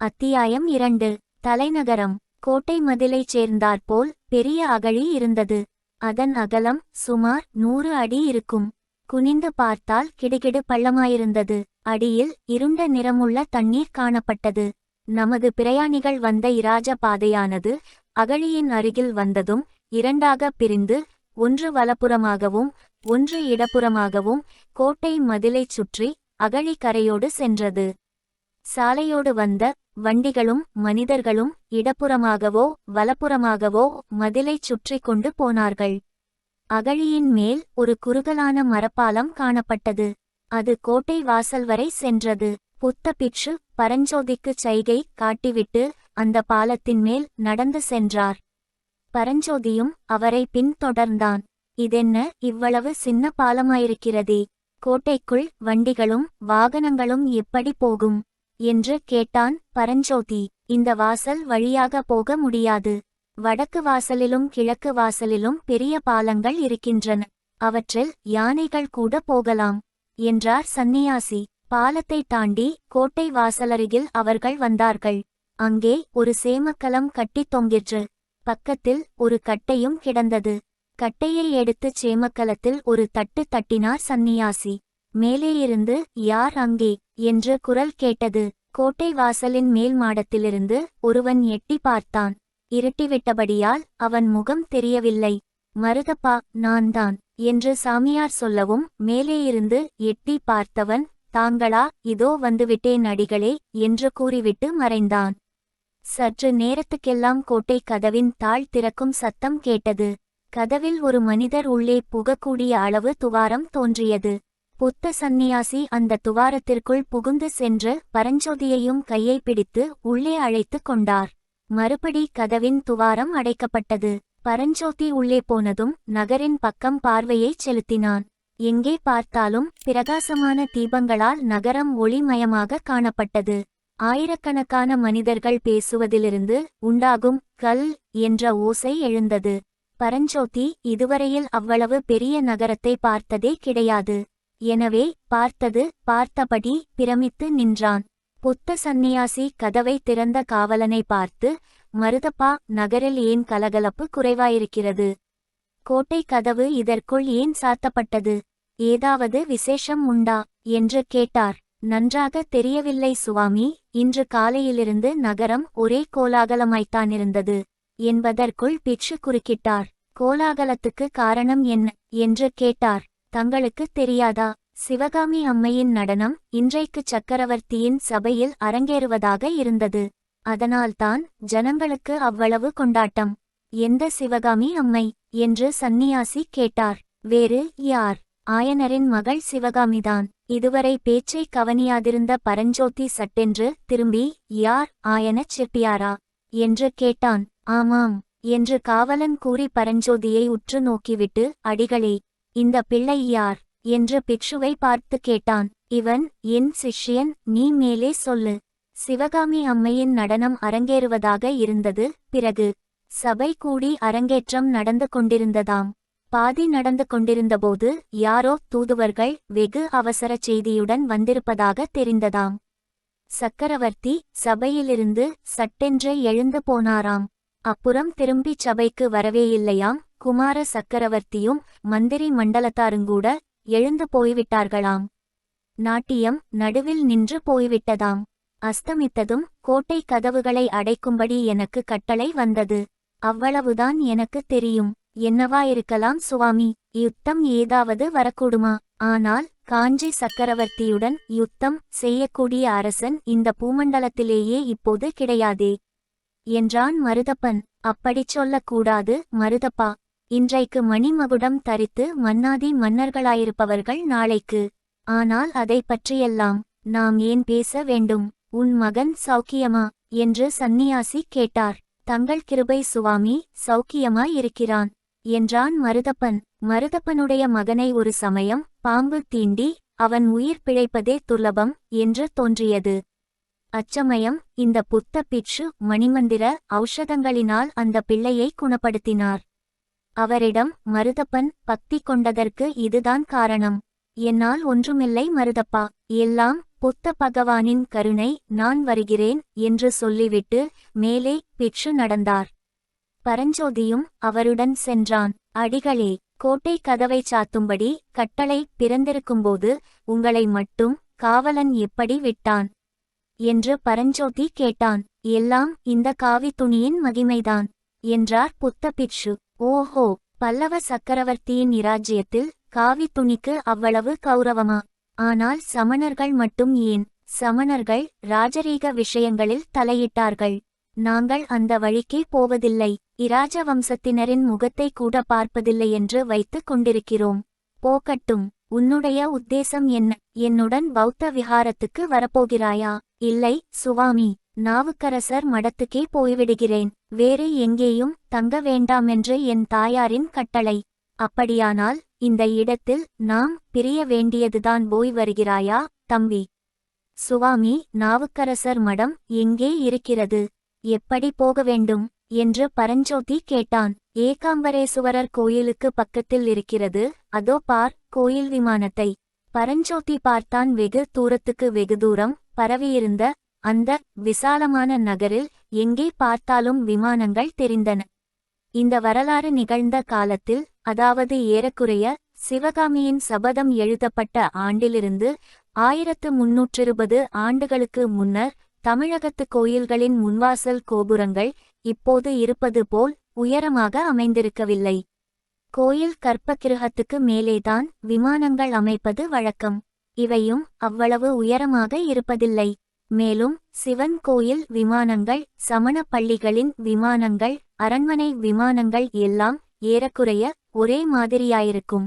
அத்தியாயம் இரண்டு. தலைநகரம். கோட்டை மதிலைச் சேர்ந்தாற்போல் பெரிய அகழி இருந்தது. அதன் அகலம் சுமார் நூறு அடி இருக்கும். குனிந்து பார்த்தால் கிடுகிடு பள்ளமாயிருந்தது. அடியில் இருண்ட நிறமுள்ள தண்ணீர் காணப்பட்டது. நமது பிரயாணிகள் வந்த இராஜ பாதையானது அகழியின் அருகில் வந்ததும் இரண்டாக பிரிந்து ஒன்று வலப்புறமாகவும் ஒன்று இடப்புறமாகவும் கோட்டை மதிலைச் சுற்றி அகழி கரையோடு சென்றது. சாலையோடு வந்த வண்டிகளும் மனிதர்களும் இடப்புறமாகவோ வலப்புறமாகவோ மதிலைச் சுற்றி கொண்டு போனார்கள். அகழியின் மேல் ஒரு குறுகலான மரப்பாலம் காணப்பட்டது. அது கோட்டை வாசல் வரை சென்றது. புத்த பிட்சு பரஞ்சோதிக்குச் சைகை காட்டிவிட்டு அந்த பாலத்தின் மேல் நடந்து சென்றார். பரஞ்சோதியும் அவரை பின்தொடர்ந்தான் இதென்ன? இவ்வளவு சின்ன பாலமாயிருக்கிறதே. கோட்டைக்குள் வண்டிகளும் வாகனங்களும் எப்படி போகும்? என்று கேட்டான் பரஞ்சோதி. இந்த வாசல் வழியாக போக முடியாது. வடக்கு வாசலிலும் கிழக்கு வாசலிலும் பெரிய பாலங்கள் இருக்கின்றன. அவற்றில் யானைகள் கூட போகலாம் என்றார் சந்நியாசி. பாலத்தை தாண்டி கோட்டை வாசலருகில் அவர்கள் வந்தார்கள். அங்கே ஒரு சேமக்கலம் கட்டித் தொங்கிற்று. பக்கத்தில் ஒரு கட்டையும் கிடந்தது. கட்டையை எடுத்துச் சேமக்கலத்தில் ஒரு தட்டு தட்டினார் சந்நியாசி. மேலேயிருந்து யார் அங்கே? என்று குரல் கேட்டது. கோட்டை வாசலின் மேல் மாடத்திலிருந்து ஒருவன் எட்டி பார்த்தான். இருட்டிவிட்டபடியால் அவன் முகம் தெரியவில்லை. மருதப்பா நான்தான் என்று சாமியார் சொல்லவும் மேலேயிருந்து எட்டி பார்த்தவன் தாங்களா இதோ வந்துவிட்டேன் அடிகளே என்று கூறிவிட்டு மறைந்தான். சற்று நேரத்துக்கெல்லாம் கோட்டை கதவின் தாழ் திறக்கும் சத்தம் கேட்டது. கதவில் ஒரு மனிதர் உள்ளே புகக்கூடிய அளவு துவாரம் தோன்றியது. புத்த சந்நியாசி அந்த துவாரத்திற்குள் புகுந்து சென்று பரஞ்சோதியையும் கையை பிடித்து உள்ளே அழைத்துக் கொண்டார். மறுபடி கதவின் துவாரம் அடைக்கப்பட்டது. பரஞ்சோதி உள்ளே போனதும் நகரின் பக்கம் பார்வையைச் செலுத்தினான். எங்கே பார்த்தாலும் பிரகாசமான தீபங்களால் நகரம் ஒளிமயமாக காணப்பட்டது. ஆயிரக்கணக்கான மனிதர்கள் பேசுவதிலிருந்து உண்டாகும் கல் என்ற ஓசை எழுந்தது. பரஞ்சோதி இதுவரையில் அவ்வளவு பெரிய நகரத்தை பார்த்ததே கிடையாது. எனவே பார்த்தது பார்த்தபடி பிரமித்து நின்றான். புத்த சந்நியாசி கதவை திறந்த காவலனை பார்த்து மருதப்பா நகரில் ஏன் கலகலப்பு குறைவாயிருக்கிறது? கோட்டை கதவு இதற்குள் ஏன் சாத்தப்பட்டது? ஏதாவது விசேஷம் உண்டா? என்று கேட்டார். நன்றாக தெரியவில்லை சுவாமி இன்று காலையிலிருந்து நகரம் ஒரே கோலாகலமாய்த்தானிருந்தது என்பதற்குள் பிச்சு குறுக்கிட்டார். கோலாகலத்துக்கு காரணம் என்ன? என்று கேட்டார். தங்களுக்கு தெரியாதா? சிவகாமி அம்மையின் நடனம் இன்றைக்கு சக்கரவர்த்தியின் சபையில் அரங்கேறுவதாக இருந்தது. அதனால்தான் ஜனங்களுக்கு அவ்வளவு கொண்டாட்டம். எந்த சிவகாமி அம்மை? என்று சந்நியாசி கேட்டார். வேறு யார்? ஆயனரின் மகள் சிவகாமிதான். இதுவரை பேச்சை கவனியாதிருந்த பரஞ்சோதி சட்டென்று திரும்பி யார்? ஆயனச் செட்டியாரா என்று கேட்டான். ஆமாம் என்று காவலன் கூறி பரஞ்சோதியை உற்று நோக்கிவிட்டு அடிகளே இந்த பிள்ளை யார்? என்று பிக்ஷுவை பார்த்து கேட்டான். இவன் என் சிஷ்யன் நீ மேலே சொல்லு. சிவகாமி அம்மையின் நடனம் அரங்கேறுவதாக இருந்தது. பிறகு சபை கூடி அரங்கேற்றம் நடந்து கொண்டிருந்ததாம். பாதி நடந்து கொண்டிருந்தபோது யாரோ தூதுவர்கள் வெகு அவசர செய்தியுடன் வந்திருப்பதாக தெரிந்ததாம். சக்கரவர்த்தி சபையிலிருந்து சட்டென்று எழுந்து போனாராம். அப்புறம் திரும்பிச் சபைக்கு வரவேயில்லையாம் குமார சக்கரவர்த்தியும் மந்திரி மண்டலத்தாருங்கூட எழுந்து போய்விட்டார்களாம். நாட்டியம் நடுவில் நின்று போய்விட்டதாம். அஸ்தமித்ததும் கோட்டை கதவுகளை அடைக்கும்படி எனக்கு கட்டளை வந்தது. அவ்வளவுதான் எனக்கு தெரியும். என்னவாயிருக்கலாம் சுவாமி யுத்தம் ஏதாவது வரக்கூடுமா? ஆனால் காஞ்சி சக்கரவர்த்தியுடன் யுத்தம் செய்யக்கூடிய அரசன் இந்த பூமண்டலத்திலேயே இப்போது கிடையாதே. என்றான் மருதப்பன். அப்படிச் சொல்லக்கூடாது மருதப்பா. இன்றைக்கு மணிமகுடம் தரித்து மன்னாதி மன்னர்களாயிருப்பவர்கள் நாளைக்கு. ஆனால் அதை பற்றியெல்லாம் நாம் ஏன் பேச வேண்டும்? உன் மகன் சௌக்கியமா? என்று சந்நியாசி கேட்டார். தங்கள் கிருபை சுவாமி சௌக்கியமாயிருக்கிறான் என்றான் மருதப்பன். மருதப்பனுடைய மகனை ஒரு சமயம் பாம்பு தீண்டி அவன் உயிர் பிழைப்பதே துர்லபம் என்று தோன்றியது. அச்சமயம் இந்த புத்த பிட்சு மணிமந்திர ஔஷதங்களினால் அந்த பிள்ளையை குணப்படுத்தினார். அவரிடம் மருதப்பன் பக்தி கொண்டதற்கு இதுதான் காரணம். என்னால் ஒன்றுமில்லை மருதப்பா. எல்லாம் புத்த பகவானின் கருணை நான் வருகிறேன் என்று சொல்லிவிட்டு மேலே பிட்சு நடந்தார். பரஞ்சோதியும் அவருடன் சென்றான். அடிகளே கோட்டை கதவை சாத்தும்படி கட்டளை பிறந்திருக்கும்போது உங்களை மட்டும் காவலன் எப்படி விட்டான்? என்று பரஞ்சோதி கேட்டான். எல்லாம் இந்த காவி துணியின் மகிமைதான் என்றார் புத்த பிட்சு ஓஹோ பல்லவ சக்கரவர்த்தியின் இராஜ்யத்தில் காவி துணிக்கு அவ்வளவு கௌரவமா? ஆனால் சமணர்கள் மட்டும் ஏன்? சமணர்கள் ராஜரீக விஷயங்களில் தலையிட்டார்கள். நாங்கள் அந்த வழிக்கே போவதில்லை. இராஜ வம்சத்தினரின் முகத்தை கூட பார்ப்பதில்லை என்று வைத்துக் கொண்டிருக்கிறோம். போக்கட்டும் உன்னுடைய உத்தேசம் என்ன என்னுடன் பௌத்த விஹாரத்துக்கு வரப்போகிறாயா? இல்லை சுவாமி நாவுக்கரசர் மடத்துக்கே போய்விடுகிறேன். வேறு எங்கேயும் தங்க வேண்டாமென்று என் தாயாரின் கட்டளை. அப்படியானால் இந்த இடத்தில் நாம் பிரிய வேண்டியதுதான் போய் வருகிறாயா தம்பி? சுவாமி நாவுக்கரசர் மடம் எங்கே இருக்கிறது? எப்படி போக வேண்டும்? என்று பரஞ்சோதி கேட்டான். ஏகாம்பரேசுவரர் கோயிலுக்கு பக்கத்தில் இருக்கிறது. அதோ பார் கோயில் விமானத்தை. பரஞ்சோதி பார்த்தான் வெகு தூரத்துக்கு வெகு தூரம் பரவியிருந்த அந்த விசாலமான நகரில் எங்கே பார்த்தாலும் விமானங்கள் தெரிந்தன. இந்த வரலாறு நிகழ்ந்த காலத்தில் அதாவது ஏறக்குறைய சிவகாமியின் சபதம் எழுதப்பட்ட ஆண்டிலிருந்து ஆயிரத்து முன்னூற்றிருபது ஆண்டுகளுக்கு முன்னர் தமிழகத்து கோயில்களின் முன்வாசல் கோபுரங்கள் இப்போது இருப்பது போல் உயரமாக அமைந்திருக்கவில்லை. கோயில் கற்பக்கிருகத்துக்கு மேலேதான் விமானங்கள் அமைப்பது வழக்கம். இவையும் அவ்வளவு உயரமாக இருப்பதில்லை. மேலும் சிவன் கோயில் விமானங்கள் சமண பள்ளிகளின் விமானங்கள் அரண்மனை விமானங்கள் எல்லாம் ஏறக்குறைய ஒரே மாதிரியாயிருக்கும்.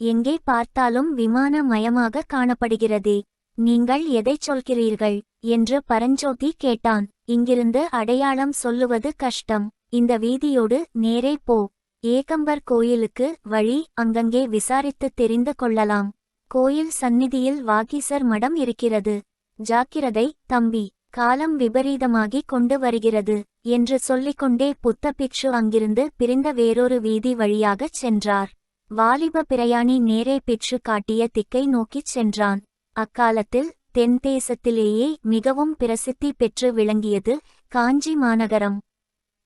எங்கே பார்த்தாலும் விமான மயமாக காணப்படுகிறதே. நீங்கள் எதைச் சொல்கிறீர்கள்? என்று பரஞ்சோதி கேட்டான். இங்கிருந்து அடையாளம் சொல்லுவது கஷ்டம். இந்த வீதியோடு நேரே போ. ஏகம்பர் கோயிலுக்கு வழி அங்கங்கே விசாரித்து தெரிந்து கொள்ளலாம். கோயில் சந்நிதியில் வாகீசர் மடம் இருக்கிறது. ஜாக்கிரதை தம்பி. காலம் விபரீதமாகிக் கொண்டு வருகிறது என்று சொல்லிக்கொண்டே புத்த பிக்ஷு அங்கிருந்து பிரிந்த வேறொரு வீதி வழியாகச் சென்றார். வாலிப பிரயாணி நேரே பிக்ஷு காட்டிய திக்கை நோக்கிச் சென்றான். அக்காலத்தில் தென்தேசத்திலேயே மிகவும் பிரசித்தி பெற்று விளங்கியது காஞ்சி மாநகரம்.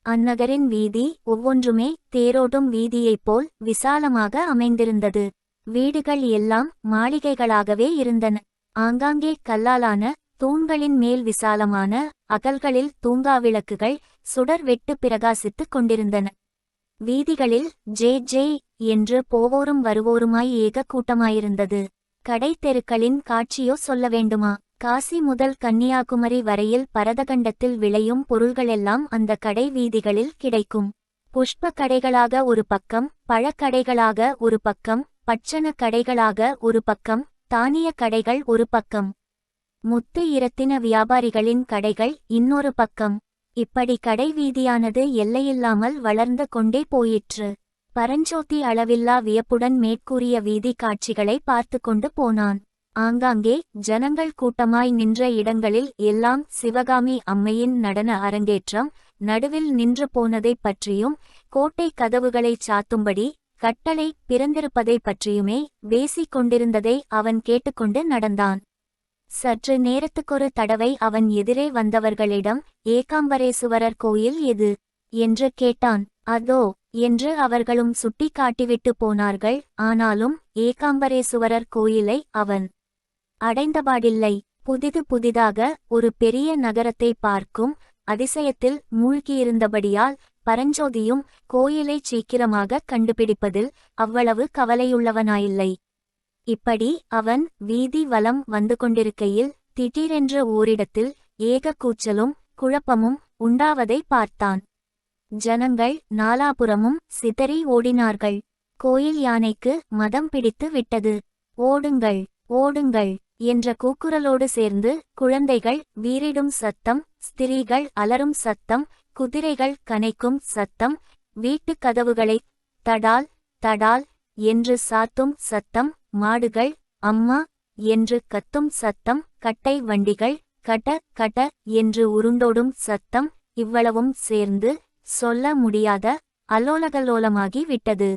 அந்நகரின் வீதி ஒவ்வொன்றுமே தேரோடும் வீதியைப் போல் விசாலமாக அமைந்திருந்தது. வீடுகள் எல்லாம் மாளிகைகளாகவே இருந்தன. ஆங்காங்கே கல்லாலான தூண்களின் மேல் விசாலமான அகல்களில் தூங்காவிளக்குகள் சுடர் வெட்டு பிரகாசித்துக் கொண்டிருந்தன. வீதிகளில் ஜே ஜே என்று போவோரும் வருவோருமாய் ஏக கூட்டமாயிருந்தது. கடை தெருக்களின் காட்சியோ சொல்ல வேண்டுமா? காசி முதல் கன்னியாகுமரி வரையில் பரதகண்டத்தில் விளையும் பொருள்களெல்லாம் அந்த கடை வீதிகளில் கிடைக்கும். புஷ்ப கடைகளாக ஒரு பக்கம் பழக்கடைகளாக ஒரு பக்கம் பட்சண கடைகளாக ஒரு பக்கம் தானிய கடைகள் ஒரு பக்கம். முத்து இரத்தின வியாபாரிகளின் கடைகள் இன்னொரு பக்கம். இப்படி கடை வீதியானது எல்லையில்லாமல் வளர்ந்து கொண்டே போயிற்று. பரஞ்சோதி அளவில்லா வியப்புடன் மேற்கூறிய வீதி காட்சிகளை பார்த்து கொண்டு போனான். ஆங்காங்கே ஜனங்கள் கூட்டமாய் நின்ற இடங்களில் எல்லாம் சிவகாமி அம்மையின் நடன அரங்கேற்றம் நடுவில் நின்று போனதைப் பற்றியும் கோட்டை கதவுகளைச் சாத்தும்படி கட்டளை பிறந்திருப்பதைப் பற்றியுமே பேசிக் கொண்டிருந்ததை அவன் கேட்டுக்கொண்டு நடந்தான். சற்று நேரத்துக்கொரு தடவை அவன் எதிரே வந்தவர்களிடம் ஏகாம்பரேசுவரர் கோயில் எது என்று கேட்டான். அதோ என்று அவர்களும் சுட்டி காட்டிவிட்டு போனார்கள். ஆனாலும் ஏகாம்பரேசுவரர் கோயிலை அவன் அடைந்தபாடில்லை. புதிது புதிதாக ஒரு பெரிய நகரத்தை பார்க்கும் அதிசயத்தில் மூழ்கியிருந்தபடியால் பரஞ்சோதியும் கோயிலைச் சீக்கிரமாக கண்டுபிடிப்பதில் அவ்வளவு கவலையுள்ளவனாயில்லை. இப்படி அவன் வீதி வலம் வந்து கொண்டிருக்கையில் திடீரென்ற ஓரிடத்தில் ஏக கூச்சலும் குழப்பமும் உண்டாவதை பார்த்தான். ஜனங்கள் நாலாபுறமும் சிதறி ஓடினார்கள். கோயில் யானைக்கு மதம் பிடித்து விட்டது. ஓடுங்கள் ஓடுங்கள் என்ற கூக்குரலோடு சேர்ந்து குழந்தைகள் வீரிடும் சத்தம் ஸ்திரீகள் அலரும் சத்தம் குதிரைகள் கனைக்கும் சத்தம் வீட்டுக் கதவுகளை தடால் தடால் என்று சாத்தும் சத்தம் மாடுகள் அம்மா என்று கத்தும் சத்தம் கட்டை வண்டிகள் கட கட என்று உருண்டோடும் சத்தம் இவ்வளவும் சேர்ந்து சொல்ல முடியாத அலோலகலோலமாகி விட்டது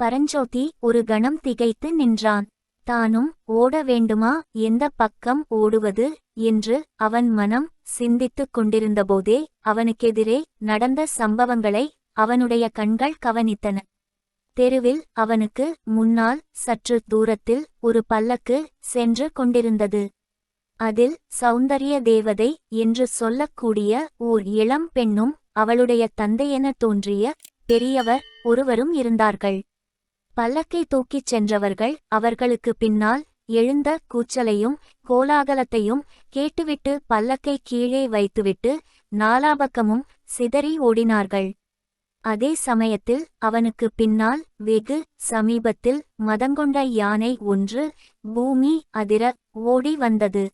பரஞ்சோதி ஒரு கணம் திகைத்து நின்றான். தானும் ஓட வேண்டுமா? எந்த பக்கம் ஓடுவது? என்று அவன் மனம் சிந்தித்துக் கொண்டிருந்தபோதே அவனுக்கெதிரே நடந்த சம்பவங்களை அவனுடைய கண்கள் கவனித்தன. தெருவில் அவனுக்கு முன்னால் சற்று தூரத்தில் ஒரு பல்லக்கு சென்று கொண்டிருந்தது. அதில் சௌந்தரிய தேவதை என்று சொல்லக்கூடிய ஓர் இளம் பெண்ணும் அவளுடைய தந்தையென தோன்றிய பெரியவர் ஒருவரும் இருந்தார்கள். பல்லக்கை தூக்கிச் சென்றவர்கள் அவர்களுக்கு பின்னால் எழுந்த கூச்சலையும் கோலாகலத்தையும் கேட்டுவிட்டு பல்லக்கை கீழே வைத்துவிட்டு நாலாபக்கமும் சிதறி ஓடினார்கள். அதே சமயத்தில் அவனுக்கு பின்னால் வெகு சமீபத்தில் மதங்கொண்ட யானை ஒன்று பூமி அதிர ஓடி வந்தது.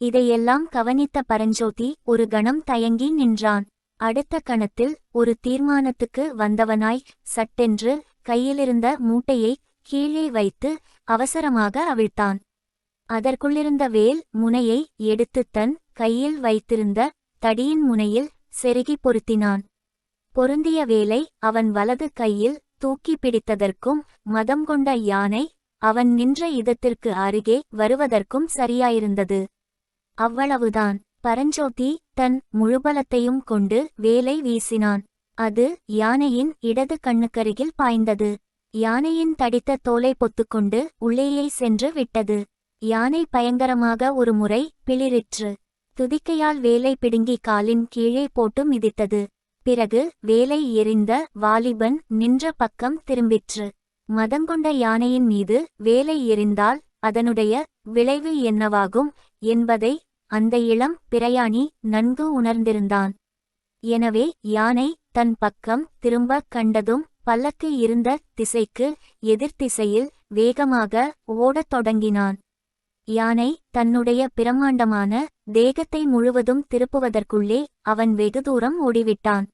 இதையெல்லாம் கவனித்த பரஞ்சோதி ஒரு கணம் தயங்கி நின்றான். அடுத்த கணத்தில் ஒரு தீர்மானத்துக்கு வந்தவனாய் சட்டென்று கையிலிருந்த மூட்டையை கீழே வைத்து அவசரமாக அவிழ்த்தான். அதற்குள்ளிருந்த வேல் முனையை எடுத்துத் தன் கையில் வைத்திருந்த தடியின் முனையில் செருகி பொருத்தினான். பொருந்திய வேலை அவன் வலது கையில் தூக்கி பிடித்ததற்கும் மதம் கொண்ட யானை அவன் நின்ற இதத்திற்கு அருகே வருவதற்கும் சரியாயிருந்தது. அவ்வளவுதான். பரஞ்சோதி தன் முழுபலத்தையும் கொண்டு வேலை வீசினான். அது யானையின் இடது கண்ணுக்கருகில் பாய்ந்தது. யானையின் தடித்த தோலை பொத்துக்கொண்டு உள்ளேயே சென்று விட்டது. யானை பயங்கரமாக ஒரு முறை பிளிரிற்று துதிக்கையால் வேலை பிடுங்கி காலின் கீழே போட்டு மிதித்தது. பிறகு வேலை எறிந்த வாலிபன் நின்ற பக்கம் திரும்பிற்று. மதங்கொண்ட யானையின் மீது வேலை எறிந்தால் அதனுடைய விளைவு என்னவாகும் என்பதை அந்த இளம் பிரயாணி நன்கு உணர்ந்திருந்தான். எனவே யானை தன் பக்கம் திரும்பக் கண்டதும் பல்லக்கு இருந்த திசைக்கு எதிர்த்திசையில் வேகமாக ஓடத் தொடங்கினான். யானை தன்னுடைய பிரமாண்டமான தேகத்தை முழுவதும் திருப்புவதற்குள்ளே அவன் வெகு தூரம் ஓடிவிட்டான்.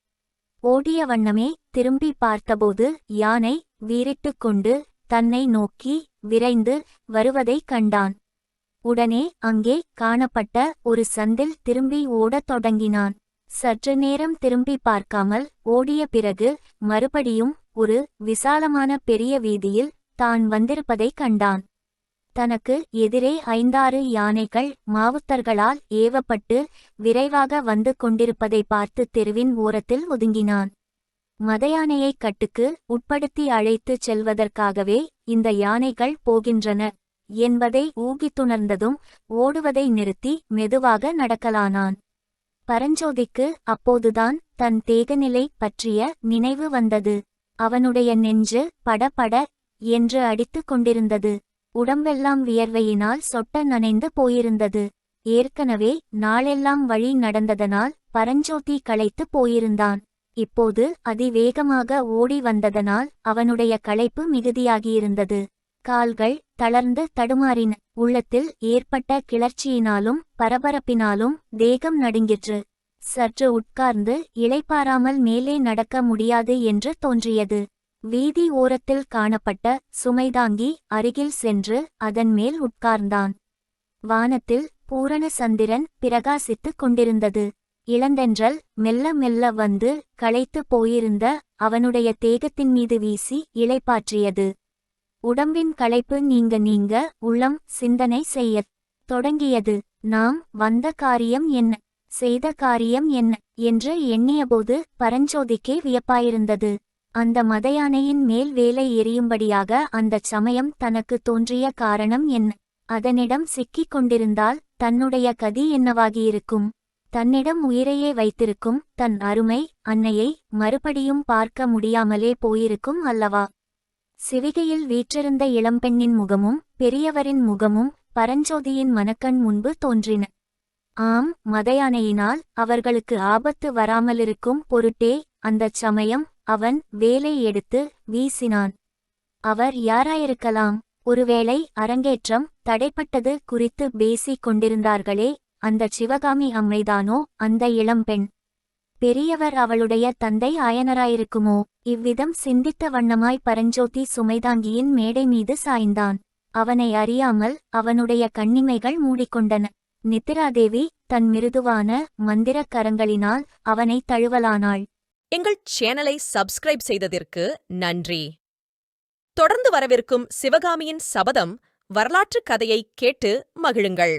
ஓடிய வண்ணமே திரும்பி பார்த்தபோது யானை வீரிட்டு கொண்டு தன்னை நோக்கி விரைந்து வருவதைக் கண்டான். உடனே அங்கே காணப்பட்ட ஒரு சந்தில் திரும்பி ஓடத் தொடங்கினான். சற்று நேரம் திரும்பி பார்க்காமல் ஓடிய பிறகு மறுபடியும் ஒரு விசாலமான பெரிய வீதியில் தான் வந்திருப்பதைக் கண்டான். தனக்கு எதிரே ஐந்தாறு யானைகள் மாவுத்தர்களால் ஏவப்பட்டு விரைவாக வந்து கொண்டிருப்பதை பார்த்து தெருவின் ஓரத்தில் ஒதுங்கினான். மதயானையை கட்டுக்கு உட்படுத்தி அழைத்துச் செல்வதற்காகவே இந்த யானைகள் போகின்றன என்பதை ஊகித்துணர்ந்ததும் ஓடுவதை நிறுத்தி மெதுவாக நடக்கலானான். பரஞ்சோதிக்கு அப்போதுதான் தன் தேகநிலை பற்றிய நினைவு வந்தது. அவனுடைய நெஞ்சு படபட என்று அடித்துக் கொண்டிருந்தது. உடம்பெல்லாம் வியர்வையினால் சொட்ட நனைந்து போயிருந்தது. ஏற்கனவே நாளெல்லாம் வழி நடந்ததனால் பரஞ்சோதி களைத்து போயிருந்தான். இப்போது அதிவேகமாக ஓடி வந்ததனால் அவனுடைய களைப்பு மிகுதியாகியிருந்தது. கால்கள் தளர்ந்து தடுமாறின. உள்ளத்தில் ஏற்பட்ட கிளர்ச்சியினாலும் பரபரப்பினாலும் தேகம் நடுங்கிற்று. சற்று உட்கார்ந்து இளைப்பாராமல் மேலே நடக்க முடியாது என்று தோன்றியது. வீதி ஓரத்தில் காணப்பட்ட சுமைதாங்கி அருகில் சென்று அதன் மேல் உட்கார்ந்தான். வானத்தில் பூரண சந்திரன் பிரகாசித்துக் கொண்டிருந்தது. இளந்தென்றல் மெல்ல மெல்ல வந்து களைத்து போயிருந்த அவனுடைய தேகத்தின் மீது வீசி இளைப்பாற்றியது. உடம்பின் களைப்பு நீங்க நீங்க உள்ளம் சிந்தனை செய்யத் தொடங்கியது. நாம் வந்த காரியம் என்ன? செய்த காரியம் என்ன? என்று எண்ணியபோது பரஞ்சோதிக்கே வியப்பாயிருந்தது. அந்த மதயானையின் மேல் வேலை எரியும்படியாக அந்தச் சமயம் தனக்கு தோன்றிய காரணம் என்ன? அதனிடம் சிக்கிக் கொண்டிருந்தால் தன்னுடைய கதி என்னவாகியிருக்கும்? தன்னிடம் உயிரையே வைத்திருக்கும் தன் அருமை அன்னையை மறுபடியும் பார்க்க முடியாமலே போயிருக்கும் அல்லவா? சிவிகையில் வீற்றிருந்த இளம்பெண்ணின் முகமும் பெரியவரின் முகமும் பரஞ்சோதியின் மனக்கண் முன்பு தோன்றின. ஆம் மதயானையினால் அவர்களுக்கு ஆபத்து வராமலிருக்கும் பொருட்டே அந்தச் சமயம் அவன் வேலை எடுத்து வீசினான். அவர் யாராயிருக்கலாம்? ஒருவேளை அரங்கேற்றம் தடைப்பட்டது குறித்து பேசிக் கொண்டிருந்தார்களே அந்தச் சிவகாமி அம்மைதானோ அந்த இளம்பெண்? பெரியவர் அவளுடைய தந்தை ஆயனராயிருக்குமோ? இவ்விதம் சிந்தித்த வண்ணமாய் பரஞ்சோதி சுமைதாங்கியின் மேடை மீது சாய்ந்தான். அவனை அறியாமல் அவனுடைய கண்ணிமைகள் மூடிக்கொண்டன. நித்திராதேவி தன் மிருதுவான மந்திரக் கரங்களினால் அவனை தழுவலானாள். எங்கள் சேனலை சப்ஸ்கிரைப் செய்ததற்கு நன்றி. தொடர்ந்து வரவிருக்கும் சிவகாமியின் சபதம் வரலாற்றுக் கதையை கேட்டு மகிழுங்கள்.